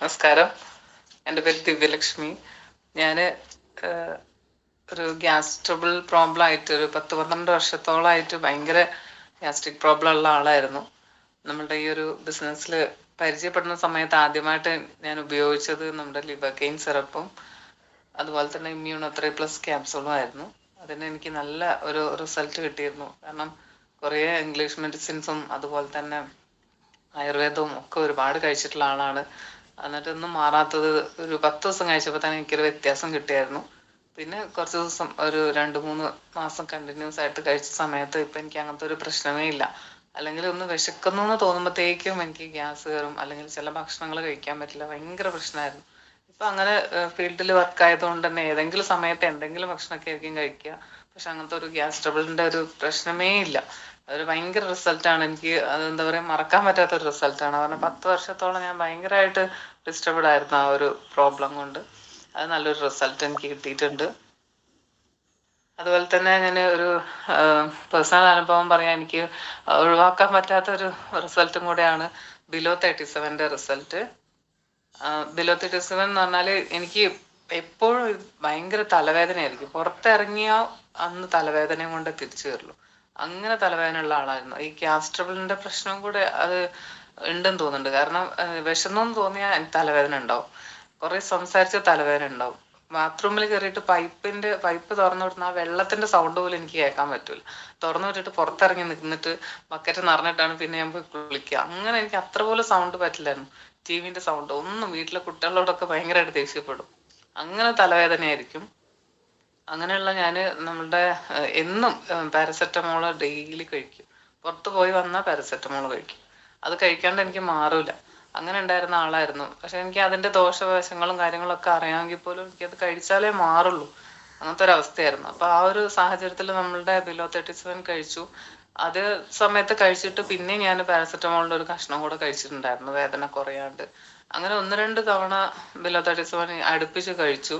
നമസ്കാരം. എന്റെ പേര് ദിവ്യലക്ഷ്മി. ഞാൻ ഒരു ഗ്യാസ് ട്രബിൾ പ്രോബ്ലം ആയിട്ട് ഒരു പത്ത് പന്ത്രണ്ട് വർഷത്തോളമായിട്ട് ഭയങ്കര ഗ്യാസ്ട്രിക് പ്രോബ്ലം ഉള്ള ആളായിരുന്നു. നമ്മളുടെ ഈ ഒരു ബിസിനസ്സിൽ പരിചയപ്പെടുന്ന സമയത്ത് ആദ്യമായിട്ട് ഞാൻ ഉപയോഗിച്ചത് നമ്മുടെ ലിബക്കെയിൻ സിറപ്പും അതുപോലെ തന്നെ ഇമ്മ്യൂണോത്രി പ്ലസ് ക്യാപ്സൂളും ആയിരുന്നു. അതിന് എനിക്ക് നല്ല ഒരു റിസൾട്ട് കിട്ടിയിരുന്നു. കാരണം കുറേ ഇംഗ്ലീഷ് മെഡിസിൻസും അതുപോലെ തന്നെ ആയുർവേദവും ഒക്കെ ഒരുപാട് കഴിച്ചിട്ടുള്ള ആളാണ്. എന്നിട്ടൊന്നും മാറാത്തത് ഒരു പത്ത് ദിവസം കഴിച്ചപ്പോൾ തന്നെ എനിക്കൊരു വ്യത്യാസം കിട്ടിയായിരുന്നു. പിന്നെ കുറച്ച് ദിവസം ഒരു രണ്ട് മൂന്ന് മാസം കണ്ടിന്യൂസ് ആയിട്ട് കഴിച്ച സമയത്ത് ഇപ്പം എനിക്ക് അങ്ങനത്തെ ഒരു പ്രശ്നമേ ഇല്ല. അല്ലെങ്കിൽ ഒന്ന് വിശക്കുന്നു എന്ന് തോന്നുമ്പോഴത്തേക്കും എനിക്ക് ഗ്യാസ് കയറും അല്ലെങ്കിൽ ചില ഭക്ഷണങ്ങൾ കഴിക്കാൻ പറ്റില്ല ഭയങ്കര പ്രശ്നമായിരുന്നു. ഇപ്പൊ അങ്ങനെ ഫീൽഡിൽ വർക്ക് ആയതുകൊണ്ട് തന്നെ ഏതെങ്കിലും സമയത്ത് എന്തെങ്കിലും ഭക്ഷണമൊക്കെ ആയിരിക്കും കഴിക്കുക. പക്ഷെ അങ്ങനത്തെ ഒരു ഗ്യാസ് ട്രബിളിന്റെ ഒരു പ്രശ്നമേ ഇല്ല. അതൊരു ഭയങ്കര റിസൾട്ടാണ് എനിക്ക് അതെന്താ പറയുക പറയാ മറക്കാൻ പറ്റാത്ത ഒരു റിസൾട്ടാണ് കാരണം പത്ത് വർഷത്തോളം ഞാൻ ഭയങ്കരമായിട്ട് ഡിസ്റ്റർബ്ഡ് ആയിരുന്നു ആ ഒരു പ്രോബ്ലം കൊണ്ട്. അത് നല്ലൊരു റിസൾട്ട് എനിക്ക് കിട്ടിയിട്ടുണ്ട്. അതുപോലെ തന്നെ ഞാൻ ഒരു പേഴ്സണൽ അനുഭവം പറയാൻ എനിക്ക് ഒഴിവാക്കാൻ പറ്റാത്ത ഒരു റിസൾട്ടും കൂടെയാണ് ബിലോ തേർട്ടി സെവന്റെ റിസൾട്ട് ബിലോ തേർട്ടി സെവൻ എന്ന് പറഞ്ഞാൽ എനിക്ക് എപ്പോഴും ഭയങ്കര തലവേദനയായിരിക്കും. പുറത്തിറങ്ങിയാൽ അന്ന് തലവേദനയും കൊണ്ട് തിരിച്ചു വരുള്ളൂ അങ്ങനെ തലവേദന ഉള്ള ആളായിരുന്നു. ഈ ഗ്യാസ് ട്രബിളിന്റെ പ്രശ്നം കൂടെ അത് ഉണ്ടെന്ന് തോന്നുന്നുണ്ട്. കാരണം വിഷമെന്ന് തോന്നിയാൽ തലവേദന ഉണ്ടാവും. കുറെ സംസാരിച്ച തലവേദന ഉണ്ടാവും. ബാത്റൂമിൽ കയറിയിട്ട് പൈപ്പിന്റെ പൈപ്പ് തുറന്നു വിടുന്ന ആ വെള്ളത്തിന്റെ സൗണ്ട് പോലും എനിക്ക് കേൾക്കാൻ പറ്റൂല. തുറന്നു വിട്ടിട്ട് പുറത്തിറങ്ങി നിന്നിട്ട് ബക്കറ്റ് നിറഞ്ഞിട്ടാണ് പിന്നെ ഞാൻ പോയി കുളിക്കുക. അങ്ങനെ എനിക്ക് അത്ര പോലും സൗണ്ട് പറ്റില്ലായിരുന്നു. ടി വിന്റെ സൗണ്ട് ഒന്നും വീട്ടിലെ കുട്ടികളോടൊക്കെ ഭയങ്കരമായിട്ട് ദേഷ്യപ്പെടും. അങ്ങനെ തലവേദനയായിരിക്കും. അങ്ങനെയുള്ള ഞാൻ നമ്മളുടെ എന്നും പാരസെറ്റമോൾ ഡെയിലി കഴിക്കും. പുറത്ത് പോയി വന്നാൽ പാരസെറ്റമോൾ കഴിക്കും. അത് കഴിക്കാണ്ട് എനിക്ക് മാറൂല. അങ്ങനെ ഉണ്ടായിരുന്ന ആളായിരുന്നു. പക്ഷെ എനിക്ക് അതിന്റെ ദോഷവശങ്ങളും കാര്യങ്ങളൊക്കെ അറിയാമെങ്കിൽ പോലും അത് കഴിച്ചാലേ മാറുള്ളൂ. അങ്ങനത്തെ ഒരു അവസ്ഥയായിരുന്നു. അപ്പൊ ആ ഒരു സാഹചര്യത്തിൽ നമ്മളുടെ ബിലോ തേർട്ടി സെവൻ കഴിച്ചു. അത് സമയത്ത് കഴിച്ചിട്ട് പിന്നെ ഞാൻ പാരസെറ്റമോളിന്റെ ഒരു കഷ്ണം കൂടെ കഴിച്ചിട്ടുണ്ടായിരുന്നു വേദന കുറയാണ്ട്. അങ്ങനെ ഒന്ന് രണ്ട് തവണ ബിലോ തേർട്ടി സെവൻ അടുപ്പിച്ച് കഴിച്ചു.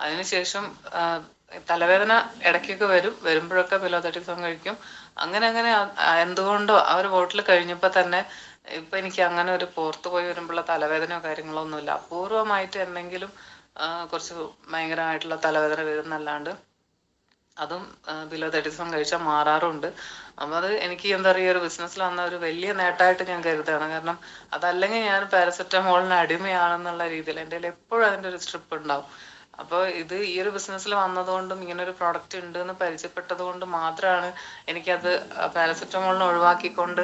അതിനുശേഷം തലവേദന ഇടയ്ക്കൊക്കെ വരും വരുമ്പോഴൊക്കെ സെവൻ കഴിക്കും. അങ്ങനെ അങ്ങനെ എന്തുകൊണ്ടോ ആ ഒരു ബോട്ടിൽ കഴിഞ്ഞപ്പോൾ തന്നെ ഇപ്പൊ എനിക്ക് അങ്ങനെ ഒരു പുറത്ത് പോയി വരുമ്പോഴുള്ള തലവേദനയോ കാര്യങ്ങളോ ഒന്നുമില്ല. അപൂർവമായിട്ട് എന്തെങ്കിലും കുറച്ച് ഭയങ്കരമായിട്ടുള്ള തലവേദന വരുന്നല്ലാണ്ട് അതും ബിലോ തേർട്ടി സെവൻ കഴിച്ചാൽ മാറാറുണ്ട്. അപ്പൊ അത് എനിക്ക് എന്താ പറയുക ഒരു ബിസിനസ്സിൽ വന്ന ഒരു വലിയ നേട്ടമായിട്ട് ഞാൻ കരുതുകയാണ്. കാരണം അതല്ലെങ്കിൽ ഞാൻ പാരസെറ്റമോളിന് അടിമയാണെന്നുള്ള രീതിയിൽ എന്റെ കയ്യിൽ എപ്പോഴും അതിന്റെ ഒരു സ്ട്രിപ്പ് ഉണ്ടാവും. അപ്പോൾ ഇത് ഈ ഒരു ബിസിനസ്സിൽ വന്നതുകൊണ്ടും ഇങ്ങനെ ഒരു പ്രോഡക്റ്റ് ഉണ്ട് എന്ന് പരിചയപ്പെട്ടത് കൊണ്ട് മാത്രമാണ് എനിക്കത് പാരസെറ്റമോളിനെ ഒഴിവാക്കിക്കൊണ്ട്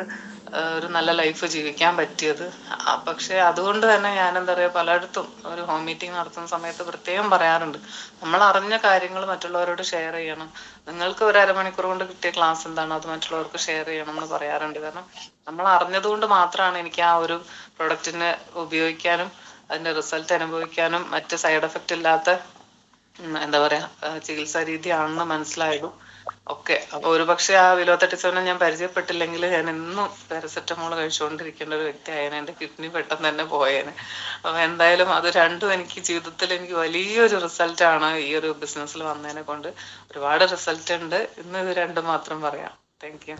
ഒരു നല്ല ലൈഫ് ജീവിക്കാൻ പറ്റിയത്. പക്ഷെ അതുകൊണ്ട് തന്നെ ഞാൻ എന്താ പറയുക പലയിടത്തും ഒരു ഹോം മീറ്റിംഗ് നടത്തുന്ന സമയത്ത് പ്രത്യേകം പറയാറുണ്ട്. നമ്മൾ അറിഞ്ഞ കാര്യങ്ങൾ മറ്റുള്ളവരോട് ഷെയർ ചെയ്യണം. നിങ്ങൾക്ക് ഒരു അരമണിക്കൂർ കൊണ്ട് കിട്ടിയ ക്ലാസ് എന്താണ്? അത് മറ്റുള്ളവർക്ക് ഷെയർ ചെയ്യണം എന്ന് പറയാറുണ്ട്. കാരണം നമ്മൾ അറിഞ്ഞതുകൊണ്ട് മാത്രമാണ് എനിക്ക് ആ ഒരു പ്രൊഡക്റ്റിനെ ഉപയോഗിക്കാനും അതിന്റെ റിസൾട്ട് അനുഭവിക്കാനും മറ്റ് സൈഡ് എഫക്റ്റ് ഇല്ലാത്ത എന്താ പറയാ ചികിത്സാ രീതിയാണെന്ന് മനസ്സിലായതും ഒക്കെ. അപ്പൊ ഒരുപക്ഷെ ആ വിലോ തേർട്ടി സെവനെ ഞാൻ പരിചയപ്പെട്ടില്ലെങ്കിൽ ഞാൻ എന്നും പാരസെറ്റമോൾ കഴിച്ചുകൊണ്ടിരിക്കേണ്ട ഒരു വ്യക്തിയായേനെ. എന്റെ കിഡ്നി പെട്ടെന്ന് തന്നെ പോയേനെ. അപ്പൊ എന്തായാലും അത് രണ്ടും എനിക്ക് ജീവിതത്തിൽ എനിക്ക് വലിയൊരു റിസൾട്ട് ആണ് ഈ ഒരു ബിസിനസ്സിൽ വന്നതിനെ കൊണ്ട്. ഒരുപാട് റിസൾട്ട് ഉണ്ട്. ഇന്ന് ഇത് രണ്ടും മാത്രം പറയാം. Thank you